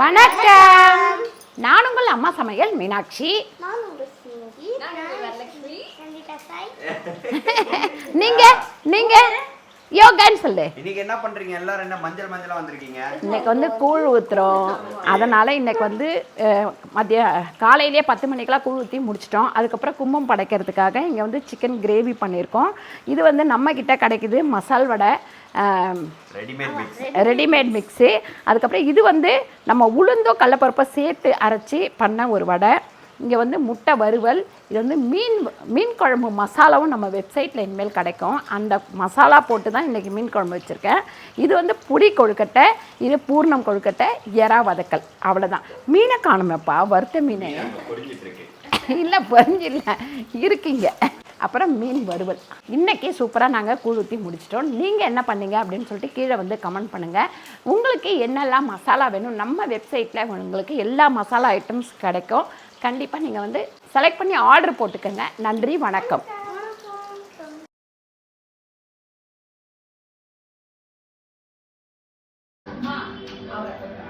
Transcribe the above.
வணக்கம். நான் உங்கள் அம்மா சமையல் மீனாட்சி. நீங்க நீங்க யோகான்னு சொல்லு. இன்னைக்கு என்ன பண்றீங்க? எல்லாரும் என்ன மஞ்சள் மஞ்சளா வந்திருக்கீங்க? இன்னைக்கு வந்து கூழ் ஊத்துறோம். அதனால இன்னைக்கு வந்து மதிய காலையிலேயே பத்து மணிக்கெல்லாம் கூழ் ஊற்றி முடிச்சிட்டோம். அதுக்கப்புறம் கும்பம் படைக்கிறதுக்காக இங்கே வந்து சிக்கன் கிரேவி பண்ணியிருக்கோம். இது வந்து நம்ம கிட்ட கிடைக்குது masala vada. Readymade mix readymade mix அதுக்கப்புறம் இது வந்து நம்ம உளுந்தோ கடலப்பருப்பை சேர்த்து அரைச்சி பண்ண ஒரு வடை. இங்கே வந்து முட்டை வறுவல் இது வந்து மீன் மீன் குழம்பு மசாலாவும் நம்ம வெப்சைட்டில் இனிமேல் கிடைக்கும். அந்த மசாலா போட்டு தான் இன்றைக்கி மீன் குழம்பு வச்சுருக்கேன். இது வந்து புளி கொழுக்கட்டை இது பூர்ணம் கொழுக்கட்டை எறா வதக்கல். அவ்வளோதான் மீனை காணுமேப்பா வறுத்த மீன். இல்லை பறிஞ்சு இல்லை இருக்கீங்க. அப்புறம் மீன் வறுவல். இன்றைக்கி சூப்பராக நாங்கள் கூழ் ஊற்றி முடிச்சிட்டோம். நீங்கள் என்ன பண்ணீங்க அப்படின்னு சொல்லிட்டு கீழே வந்து கமெண்ட் பண்ணுங்கள் உங்களுக்கு என்னெல்லாம் மசாலா வேணும்? நம்ம வெப்சைட்டில் உங்களுக்கு எல்லா மசாலா ஐட்டம்ஸ் கிடைக்கும். கண்டிப்பாக நீங்கள் வந்து செலக்ட் பண்ணி ஆர்டர் போட்டுக்கோங்க. நன்றி வணக்கம். வணக்கம்